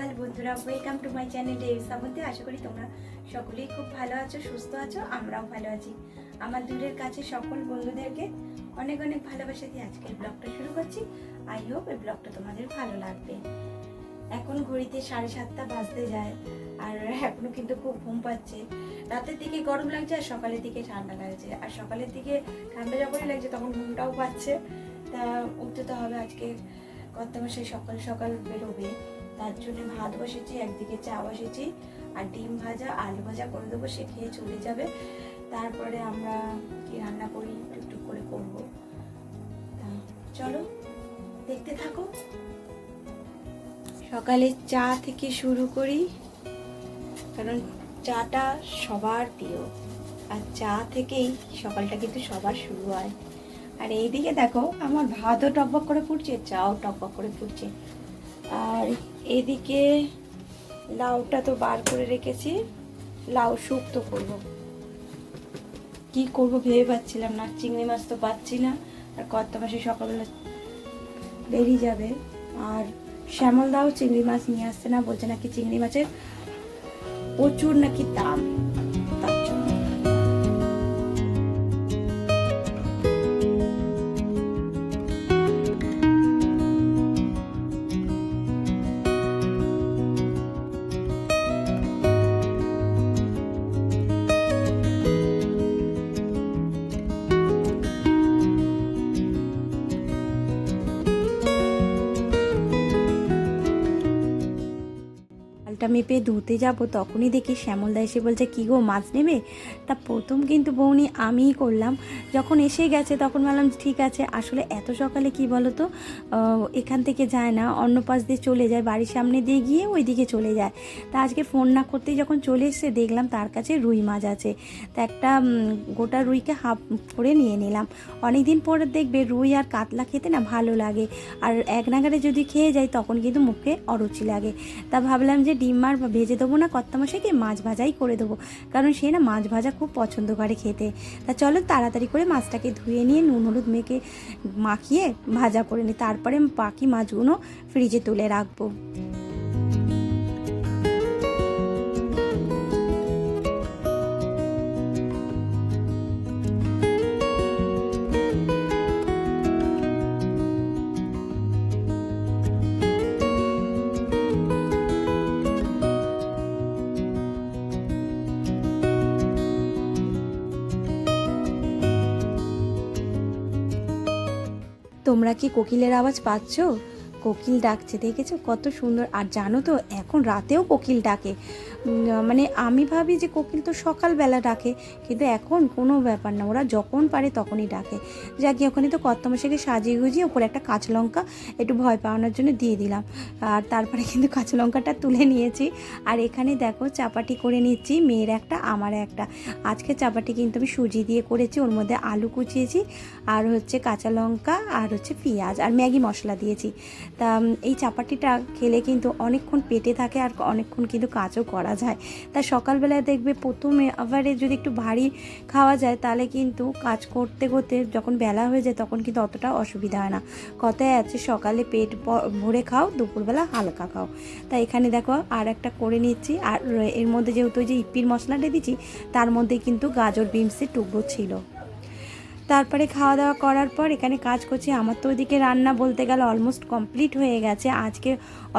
সকাল বন্ধুরা welcome to my channel ডেভিসা মধ্যে আশা করি তোমরা সকলেই খুব ভালো আছো, সুস্থ আছো, আমরাও ভালো আছি। আমার দূরের কাছে সকল বন্ধুদেরকে অনেক অনেক ভালোবাসা দিয়ে আজকের ব্লগটা শুরু করছি। আই হোপ এই ব্লগটা তোমাদের ভালো লাগবে। এখন ঘড়িতে সাড়ে সাতটা বাজতে যায়, আর এখনও কিন্তু খুব ঘুম পাচ্ছে। রাতের দিকে গরম লাগছে, আর সকালের দিকে ঠান্ডা লাগছে। আর সকালের দিকে ঠান্ডা যখনই লাগছে তখন ঘুমটাও পাচ্ছে। তা উঠতে তো হবে আজকে কত মাসে সকাল সকাল বেরোবে। তার জন্য ভাত বসেছি, একদিকে চা বসেছি, আর ডিম ভাজা, আলু ভাজা করে দেবো, সে খেয়ে চলে যাবে। তারপরে আমরা কি রান্না করি, টুকটুক করে করব। তা চলো, দেখতে থাকো। সকালে চা থেকে শুরু করি, কারণ চাটা সবার প্রিয়। আর চা থেকেই সকালটা কিন্তু সবার শুরু হয়। আর এইদিকে দেখো, আমার ভাতও টকবক করে ফুটছে, চাও টকবক করে ফুটছে। আর এদিকে লাউটা তো বার করে রেখেছি, লাউ শুক্তো করব। কি করব ভেবে পাচ্ছিলাম না চিংড়ি মাছ তো পাচ্ছি না, আর কত মাসে সকালবেলা বেরিয়ে যাবে। আর শ্যামল দাও চিংড়ি মাছ নিয়ে আসছে না, বলছে নাকি চিংড়ি মাছের প্রচুর নাকি দাম। আলটা মেপে ধুতে যাব, তখনই দেখি শ্যামলদা এসে বলছে, কী গো, মাছ নেবে? তা প্রথম কিন্তু বৌনি আমিই করলাম। যখন এসে গেছে তখন বললাম ঠিক আছে, আসলে এত সকালে কি বলো তো এখান থেকে যায় না, অন্য পাশ দিয়ে চলে যায়, বাড়ির সামনে দিয়ে গিয়ে ওই দিকে চলে যায়। তা আজকে ফোন না করতেই যখন চলে এসেছে, দেখলাম তার কাছে রুই মাছ আছে। তা একটা গোটা রুইকে হাফ করে নিয়ে নিলাম। অনেক দিন পরে দেখবে রুই আর কাতলা খেতে না ভালো লাগে। আর এক নাগারে যদি খেয়ে যাই, তখন কিন্তু মুখে অরুচি লাগে। তা ভাবলাম যে ডিম আর ভেজে দেবো না কর্তা মশাইকে মাছ ভাজাই করে দেবো। কারণ সে না মাছ ভাজা খুব পছন্দ করে খেতে। তা চলো তাড়াতাড়ি করে মাছটাকে ধুয়ে নিয়ে নুন হলুদ মেখে মাখিয়ে ভাজা করে নিই তারপরে বাকি মাছগুলো ফ্রিজে তুলে রাখব। তোমরা কি কোকিলের আওয়াজ পাচ্ছ? কোকিল ডাকছে, দেখেছ? কত সুন্দর। আর জানো তো, এখন রাতেও কোকিল ডাকে। মানে আমি ভাবি যে কোকিল তো সকালবেলা ডাকে, কিন্তু এখন কোনো ব্যাপার না। ওরা যখন পারে তখনই ডাকে। যাকে ওখানে তো কর্তমশাকে সাজিয়ে গুজিয়ে ওপরে একটা কাঁচা লঙ্কা একটু ভয় পাওয়ানোর জন্য দিয়ে দিলাম। আর তারপরে কিন্তু কাঁচা লঙ্কাটা তুলে নিয়েছি। আর এখানে দেখো, চাপাটি করে নিচ্ছি, মেয়ের একটা আমার একটা। আজকে চাপাটি কিন্তু আমি সুজি দিয়ে করেছি, ওর মধ্যে আলু কুচিয়েছি, আর হচ্ছে কাঁচা লঙ্কা, আর হচ্ছে পেঁয়াজ, আর ম্যাগি মশলা দিয়েছি। তা এই চাপাটিটা খেলে কিন্তু অনেকক্ষণ পেটে থাকে, আর অনেকক্ষণ কিন্তু কাজও করা যায়। তা সকালবেলায় দেখবে প্রথমে আবার যদি একটু ভারী খাওয়া যায়, তাহলে কিন্তু কাজ করতে করতে যখন বেলা হয়ে যায়, তখন কিন্তু অতটা অসুবিধা হয় না। কথায় আছে, সকালে পেট ভরে খাও, দুপুরবেলা হালকা খাও। তাই এখানে দেখো আর একটা করে নিচ্ছি। আর এর মধ্যে যেহেতু যে ইপির মশলাটা দিচ্ছি, তার মধ্যে কিন্তু গাজর বিমসের টুকরো ছিল। তারপরে খাওয়া দাওয়া করার পর এখানে কাজ করছি। আমার তো ওইদিকে রান্না বলতে গেলে অলমোস্ট কমপ্লিট হয়ে গেছে। আজকে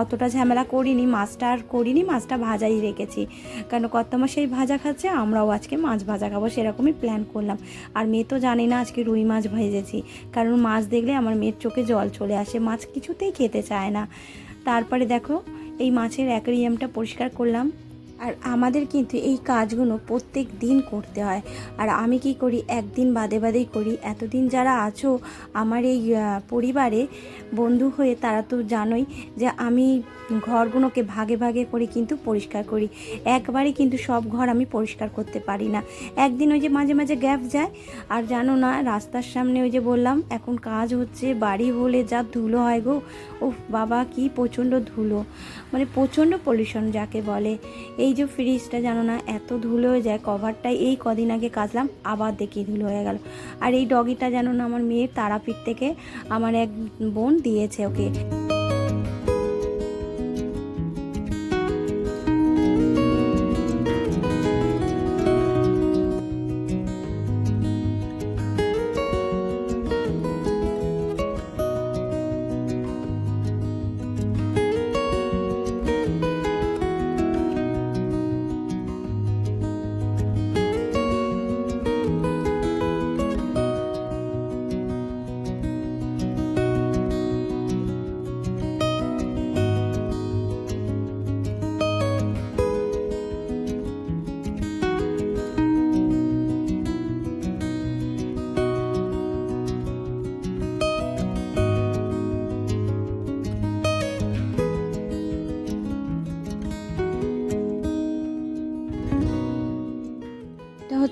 অতটা ঝামেলা করিনি, মাছটা আর করিনি, মাছটা ভাজাই রেখেছি। কারণ কত মাস এই ভাজা খাচ্ছে, আমরাও আজকে মাছ ভাজা খাব সেরকমই প্ল্যান করলাম। আর মেয়ে তো জানি না আজকে রুই মাছ ভেজেছি। কারণ মাছ দেখলে আমার মেয়ের চোখে জল চলে আসে, মাছ কিছুতেই খেতে চায় না। তারপরে দেখো, এই মাছের অ্যাকোরিয়ামটা পরিষ্কার করলাম। আর আমাদের কিন্তু এই কাজগুলো প্রত্যেক দিন করতে হয়। আর আমি কি করি? একদিন বাদে বাদেই করি। এতদিন যারা আছো, আমার এই পরিবারে বন্ধু হয়ে তারা তো জানোই যে আমি ঘরগুলোকে ভাগে ভাগে করে কিন্তু পরিষ্কার করি। একবারে কিন্তু সব ঘর আমি পরিষ্কার করতে পারি না। একদিন ওই যে মাঝে মাঝে গ্যাপ যায়। আর জানো না, রাস্তার সামনে ওই যে বললাম, এখন কাজ হচ্ছে বাড়ি হলে যা ধুলো হয় গো ও বাবা কি প্রচণ্ড ধুলো। মানে প্রচণ্ড পলিউশন যাকে বলে। এই যে ফ্রিজটা জানো না, এত ধুলো হয়ে যায় কভারটাই এই কদিন আগে কাচলাম, আবার দেখি ধুলো হয়ে গেল। আর এই ডগিটা জানো না আমার মেয়ের তারাপীঠ থেকে আমার এক বোন দিয়েছে ওকে।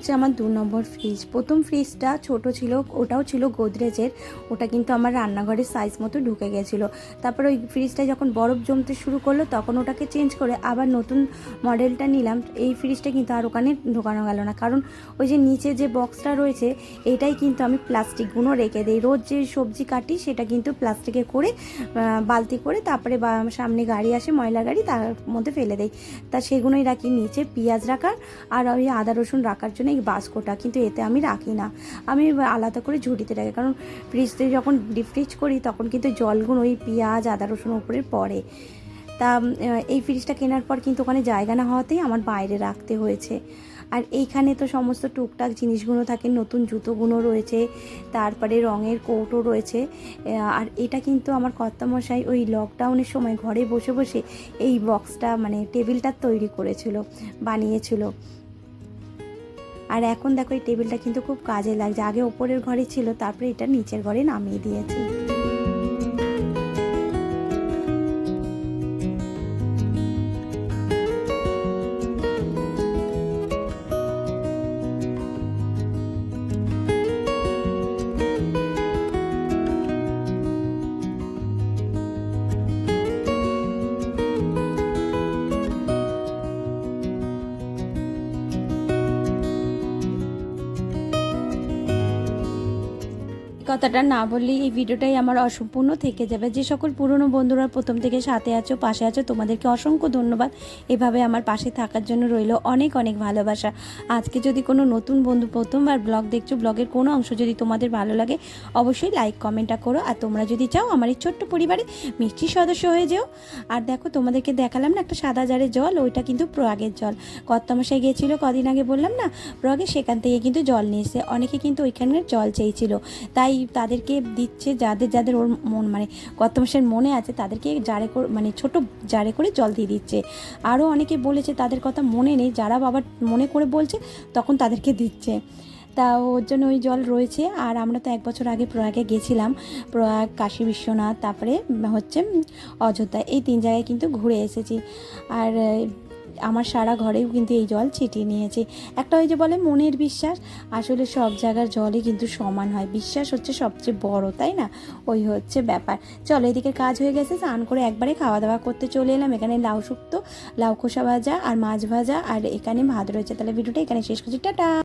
হচ্ছে আমার দু নম্বর ফ্রিজ প্রথম ফ্রিজটা ছোট ছিল, ওটাও ছিল গোদরেজের, ওটা কিন্তু আমার রান্নাঘরের সাইজ মতো ঢুকে গেছিল। তারপর ওই ফ্রিজটা যখন বরফ জমতে শুরু করল, তখন ওটাকে চেঞ্জ করে আবার নতুন মডেলটা নিলাম। এই ফ্রিজটা কিন্তু আর ওখানে ঢোকানো গেল না। কারণ ওই যে নিচে যে বক্সটা রয়েছে, এটাই কিন্তু আমি প্লাস্টিকগুলো রেখে দিই। রোজ যে সবজি কাটি, সেটা কিন্তু প্লাস্টিকে করে বালতি করে তারপরে সামনে গাড়ি আসে, ময়লা গাড়ি, তার মধ্যে ফেলে দেয় তা সেগুলোই রাখি। নিচে পেঁয়াজ রাখার আর ওই আদা রসুন রাখার জন্য এই বাস্কটা, কিন্তু এতে আমি রাখি না। আমি আলাদা করে ঝুড়িতে রাখি, কারণ ফ্রিজতে যখন ডিপ ফ্রিজ করি, তখন কিন্তু জলগুলো ওই পেঁয়াজ, আদা রসুন উপরে পড়ে। তা এই ফ্রিজটা কেনার পর কিন্তু ওখানে জায়গা না হওয়াতেই আমার বাইরে রাখতে হয়েছে। আর এইখানে তো সমস্ত টুকটাক জিনিসগুলো থাকে, নতুন জুতোগুলো রয়েছে, তারপরে রঙের কৌটো রয়েছে। আর এটা কিন্তু আমার কর্তামশাই ওই লকডাউনের সময় ঘরে বসে বসে এই বক্সটা মানে টেবিলটা তৈরি করেছিল, বানিয়েছিল। আর এখন দেখো এই টেবিলটা কিন্তু খুব কাজে লাগছে। আগে ওপরের ঘরে ছিল, তারপরে এটা নিচের ঘরে নামিয়ে দিয়েছি। কথাটা না বললে এই ভিডিওটাই আমার অসম্পূর্ণ থেকে যাবে। যে সকল পুরনো বন্ধুরা প্রথম থেকে সাথে আছো, পাশে আছো, তোমাদেরকে অসংখ্য ধন্যবাদ। এভাবে আমার পাশে থাকার জন্য রইল অনেক অনেক ভালোবাসা। আজকে যদি কোনো নতুন বন্ধু প্রথমবার ব্লগ দেখছ, ব্লগের কোনো অংশ যদি তোমাদের ভালো লাগে, অবশ্যই লাইক, কমেন্টটা করো। আর তোমরা যদি চাও আমার এই ছোট্ট পরিবারে মিষ্টি সদস্য হয়ে যেও। আর দেখো, তোমাদেরকে দেখালাম না একটা সাদা জারের জল, ওইটা কিন্তু প্রয়াগের জল। কর্তামশাই গিয়েছিল কদিন আগে বললাম না, প্রয়াগে সেখান থেকে কিন্তু জল নিয়ে অনেকে কিন্তু ওইখানের জল চেয়েছিল। তাই তাদেরকে দিচ্ছে যাদের যাদের ওর মন মানে কত মাসের মনে আছে তাদেরকে জারে করে মানে ছোট জারে করে জল দিয়ে দিচ্ছে। আরও অনেকে বলেছে তাদের কথা মনে নেই, যারা বাবার মনে করে বলছে তখন তাদেরকে দিচ্ছে। তা ওর জন্য ওই জল রয়েছে। আর আমরা তো এক বছর আগে প্রয়াগে গেছিলাম, প্রয়াগ, কাশী বিশ্বনাথ, তারপরে হচ্ছে অযোধ্যা, এই তিন জায়গায় কিন্তু ঘুরে এসেছি। আর আমার সারা ঘরেও কিন্তু এই জল ছিটিয়ে নিয়েছে। একটা ওই যে বলে মনের বিশ্বাস, আসলে সব জায়গার জলই কিন্তু সমান হয়। বিশ্বাস হচ্ছে সবচেয়ে বড়, তাই না? ওই হচ্ছে ব্যাপার। চলো এদিকে কাজ হয়ে গেছে, স্নান করে একবারে খাওয়া দাওয়া করতে চলে এলাম। এখানে লাউ শুক্তো, লাউ খোসা ভাজা আর মাছ ভাজা, আর এখানে ভাত রয়েছে। তাহলে ভিডিওটা এখানে শেষ করছি। টাটা!